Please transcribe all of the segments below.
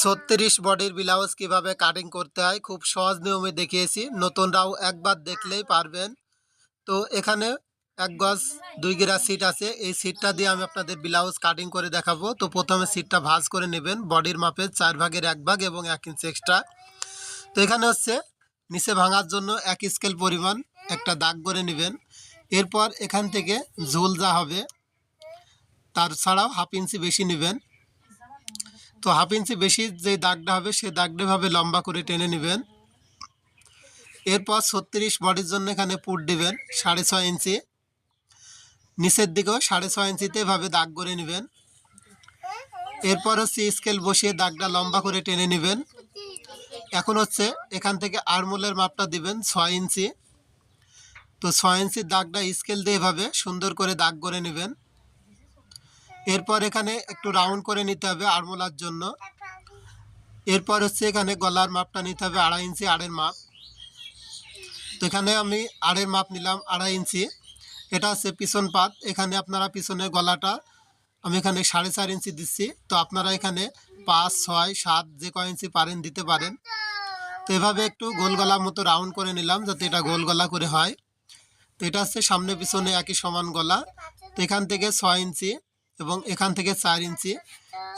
ছত্রিশ বডির ব্লাউজ কীভাবে কাটিং করতে হয়? খুব সহজ নিয়মে দেখিয়েছি। নতুনরাও একবার দেখলেই পারবেন। তো এখানে এক গজ দুই গিরা সিট আছে। এই সিটটা দিয়ে আমি আপনাদের ব্লাউজ কাটিং করে দেখাবো। তো প্রথমে সিটটা ভাঁজ করে নেবেন। বডির মাপে চার ভাগের এক ভাগ এবং এক ইঞ্চি এক্সট্রা তো এখানে হচ্ছে নিচে ভাঙার জন্য এক স্কেল পরিমাণ একটা দাগ করে নেবেন। এরপর এখান থেকে ঝুল যা হবে, তার ছাড়াও হাফ ইঞ্চি বেশি নেবেন। তো হাফ ইঞ্চি বেশি যে দাগটা হবে সেই দাগটা ভাবে লম্বা করে টেনে নেবেন। এরপর ছত্রিশ বডির জন্য এখানে পুট দেবেন, সাড়ে ছয় ইঞ্চি। নিচের দিকেও সাড়ে ছয় ইঞ্চিতে এভাবে দাগ করে নেবেন। এরপর হচ্ছে স্কেল বসিয়ে দাগটা লম্বা করে টেনে নেবেন। এখন হচ্ছে এখান থেকে আরমোলের মাপটা দিবেন, ছয় ইঞ্চি। তো ছয় ইঞ্চির দাগটা স্কেল দিয়ে এভাবে সুন্দর করে দাগ করে নেবেন। এরপর এখানে একটু রাউন্ড করে নিতে হবে আরমোলার জন্য। এরপর হচ্ছে এখানে গলার মাপটা নিতে হবে আড়াই ইঞ্চি, আড়ের মাপ। তো এখানে আমি আড়ের মাপ নিলাম আড়াই ইঞ্চি। এটা হচ্ছে পিছন পাত। এখানে আপনারা পিছনে গলাটা আমি এখানে সাড়ে চার ইঞ্চি দিচ্ছি। তো আপনারা এখানে পাঁচ, ছয়, সাত যে কয় ইঞ্চি পারেন দিতে পারেন। তো এভাবে একটু গোল গলার মতো রাউন্ড করে নিলাম যাতে এটা গোল গলা করে হয়। তো এটা হচ্ছে সামনে পিছনে একই সমান গলা। তো এখান থেকে ছয় ইঞ্চি। এবং এখান থেকে চার ইঞ্চি।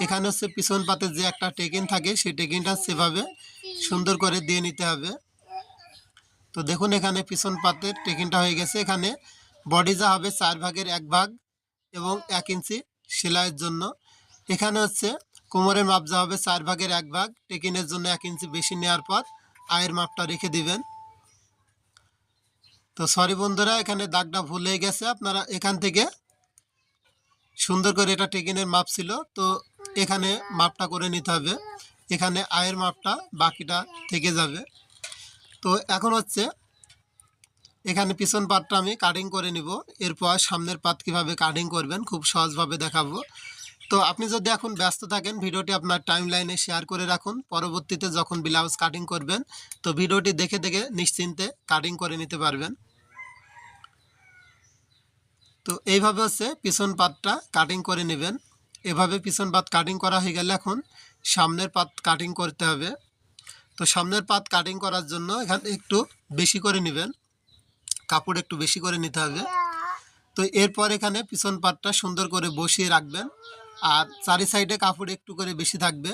এখানে হচ্ছে পিছন পাতে যে একটা টেকিন থাকে, সেই টেকিনটা সেভাবে সুন্দর করে দিয়ে নিতে হবে। তো দেখুন এখানে পিছন পাতের টেকিনটা হয়ে গেছে। এখানে বডি যা হবে চার ভাগের এক ভাগ এবং এক ইঞ্চি সেলাইয়ের জন্য। এখানে হচ্ছে কোমরের মাপ যা হবে চার ভাগের এক ভাগ। টেকিনের জন্য এক ইঞ্চি বেশি নেওয়ার পর আয়ের মাপটা রেখে দিবেন। তো সরি বন্ধুরা, এখানে দাগটা ভুল গেছে। আপনারা এখান থেকে সুন্দর করে এটা টেকিনের মাপ ছিল, তো এখানে মাপটা করে নিতে হবে। এখানে আয়ের মাপটা বাকিটা থেকে যাবে। তো এখন হচ্ছে এখানে পিছন পাতটা আমি কাটিং করে নিব। এরপর সামনের পাত কীভাবে কাটিং করবেন খুব সহজভাবে দেখাবো। তো আপনি যদি এখন ব্যস্ত থাকেন, ভিডিওটি আপনার টাইম লাইনে শেয়ার করে রাখুন। পরবর্তীতে যখন ব্লাউজ কাটিং করবেন, তো ভিডিওটি দেখে দেখে নিশ্চিন্তে কাটিং করে নিতে পারবেন। তো এইভাবে হচ্ছে পিছন পাতটা কাটিং করে নেবেন। এভাবে পিছন পাত কাটিং করা হয়ে গেলে এখন সামনের পাত কাটিং করতে হবে। তো সামনের পাত কাটিং করার জন্য এখানে একটু বেশি করে নেবেন। কাপড় একটু বেশি করে নিতে হবে। তো এরপর এখানে পিছন পাতটা সুন্দর করে বসিয়ে রাখবেন। আর চারি সাইডে কাপড় একটু করে বেশি থাকবে।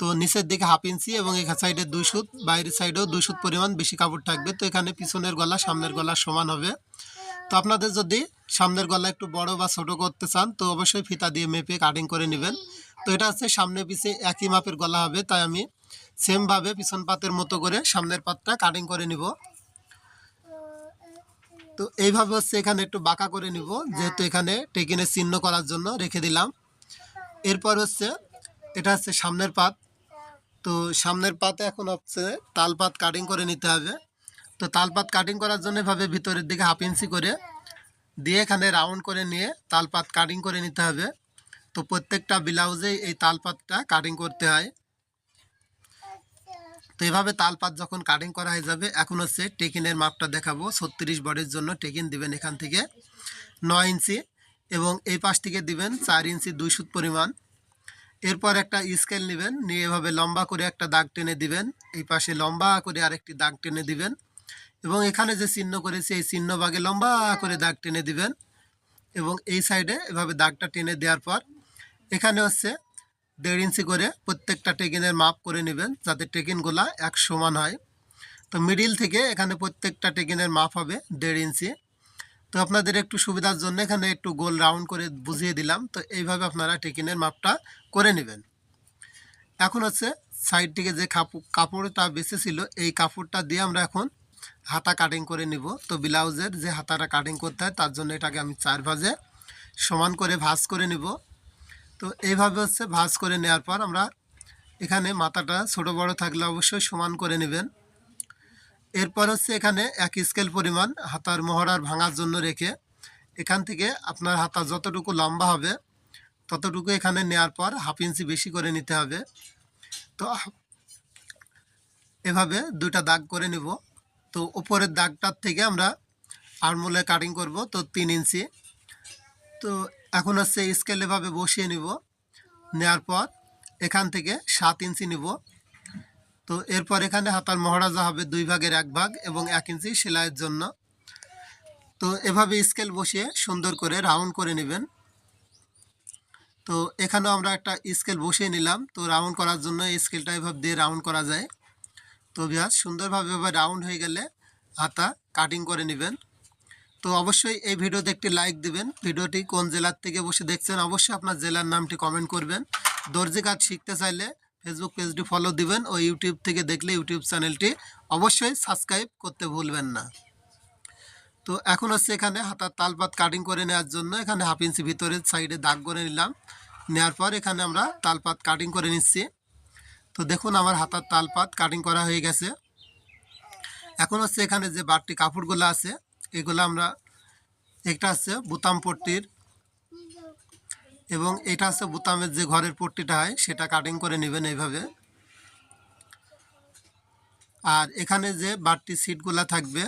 তো নিচের দিকে হাফ ইঞ্চি এবং এখানে সাইডে দুই সুত, বাইরের সাইডেও দুই সুত পরিমাণ বেশি কাপড় থাকবে। তো এখানে পিছনের গলা সামনের গলা সমান হবে। তো আপনাদের যদি সামনের গলা একটু বড় বা ছোট করতে চান, তো অবশ্যই ফিতা দিয়ে মেপে কাটিং করে নেবেন। তো এটা হচ্ছে সামনে পিছে একই মাপের গলা হবে, তাই আমি সেমভাবে পিছন পাতের মতো করে সামনের পাতটা কাটিং করে নিব। তো এইভাবে হচ্ছে এখানে একটু বাঁকা করে নিব, যেহেতু এখানে টেকিনের চিহ্ন করার জন্য রেখে দিলাম। এরপর হচ্ছে এটা হচ্ছে সামনের পাত। তো সামনের পাতে এখন হচ্ছে তালপাত কাটিং করে নিতে হবে। তো তালপাত কাটিং করার জন্য এভাবে ভিতরের দিকে হাফ ইঞ্চি করে দিয়ে এখানে রাউন্ড করে নিয়ে তালপাত কাটিং করে নিতে হবে। তো প্রত্যেকটা ব্লাউজে এই তালপাতটা কাটিং করতে হয়। তো এভাবে তালপাত যখন কাটিং করা হয়ে যাবে, এখন হচ্ছে টেকিনের মাপটা দেখাবো। ছত্রিশ বডির জন্য টেকিন দিবেন এখান থেকে নয় ইঞ্চি এবং এই পাশ থেকে দিবেন চার ইঞ্চি দুই সুত পরিমাণ। এরপর একটা স্কেল নেবেন, নিয়ে এভাবে লম্বা করে একটা দাগ টেনে দিবেন। এই পাশে লম্বা করে আরেকটি দাগ টেনে দিবেন। এবং এখানে যে চিহ্ন করেছি, এই চিহ্ন ভাগে লম্বা করে দাগ টেনে দিবেন এবং এই সাইডে এভাবে দাগটা টেনে দেওয়ার পর এখানে হচ্ছে দেড় ইঞ্চি করে প্রত্যেকটা টেকিনের মাপ করে নেবেন যাতে টেকিনগুলা এক সমান হয়। তো মিডিল থেকে এখানে প্রত্যেকটা টেকিনের মাপ হবে দেড় ইঞ্চি। তো আপনাদের একটু সুবিধার জন্য এখানে একটু গোল রাউন্ড করে বুঝিয়ে দিলাম। তো এইভাবে আপনারা টেকিনের মাপটা করে নেবেন। এখন হচ্ছে সাইড থেকে যে কাপড়, কাপড়টা বেঁচে ছিল এই কাপড়টা দিয়ে আমরা এখন হাতা কাটিং করে নিব। তো ব্লাউজের যে হাতাটা কাটিং করতে হয়, তার জন্য এটাকে আমি চার ভাজে সমান করে ভাজ করে নিব। তো এইভাবে হচ্ছে ভাজ করে নেওয়ার পর আমরা এখানে মাথাটা ছোট বড় থাকলে অবশ্যই সমান করে নেবেন। এরপর হচ্ছে এখানে এক স্কেল পরিমাণ হাতার মহড়ার ভাঙার জন্য রেখে এখান থেকে আপনার হাতা যতটুকু লম্বা হবে, ততটুকু এখানে নেওয়ার পর হাফ ইঞ্চি বেশি করে নিতে হবে। তো এভাবে দুটা দাগ করে নিব। তো উপরের দাগটার থেকে আমরা আড়মোলে কাটিং করব, তো তিন ইঞ্চি। তো এখন হচ্ছে স্কেল এভাবে বসিয়ে নিব। নেওয়ার পর এখান থেকে সাত ইঞ্চি নিব। তো এরপর এখানে হাতার মহারাজা হবে দুই ভাগের এক ভাগ এবং এক ইঞ্চি সেলাইয়ের জন্য। তো এভাবে স্কেল বসিয়ে সুন্দর করে রাউন্ড করে নেবেন। তো এখানেও আমরা একটা স্কেল বসিয়ে নিলাম। তো রাউন্ড করার জন্য এই স্কেলটা এভাবে দিয়ে রাউন্ড করা যায়। তো বিহার সুন্দরভাবে এভাবে রাউন্ড হয়ে গেলে হাতা কাটিং করে নেবেন। তো অবশ্যই এই ভিডিওতে একটি লাইক দিবেন। ভিডিওটি কোন জেলার থেকে বসে দেখছেন অবশ্যই আপনার জেলার নামটি কমেন্ট করবেন। দর্জি কাজ শিখতে চাইলে ফেসবুক পেজটি ফলো দিবেন ও ইউটিউব থেকে দেখলে ইউটিউব চ্যানেলটি অবশ্যই সাবস্ক্রাইব করতে ভুলবেন না। তো এখন হচ্ছে এখানে হাতার তালপাত কাটিং করে নেওয়ার জন্য এখানে হাফ ইঞ্চি ভিতরের সাইডে দাগ করে নিলাম। নেওয়ার পর এখানে আমরা তালপাত কাটিং করে নিচ্ছি। তো দেখুন আমার হাতার তালপাত কাটিং করা হয়ে গেছে। এখন হচ্ছে এখানে যে বাড়তি কাপড়গুলো আছে, এগুলো আমরা, একটা আছে বুতাম পট্টির এবং এটা আছে বুতামের যে ঘরের পট্টিটা হয়, সেটা কাটিং করে নেবেন এইভাবে। আর এখানে যে বাড়তি সিটগুলো থাকবে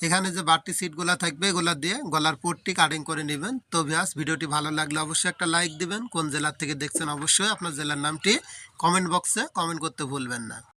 এখানে যে বাড়তি সিটগুলো থাকবে, এগুলো দিয়ে গলার পোটটি কাটিং করে নেবেন। তো ভিয়াস ভিডিওটি ভালো লাগলে অবশ্যই একটা লাইক দিবেন। কোন জেলার থেকে দেখছেন অবশ্যই আপনার জেলার নামটি কমেন্ট বক্সে কমেন্ট করতে ভুলবেন না।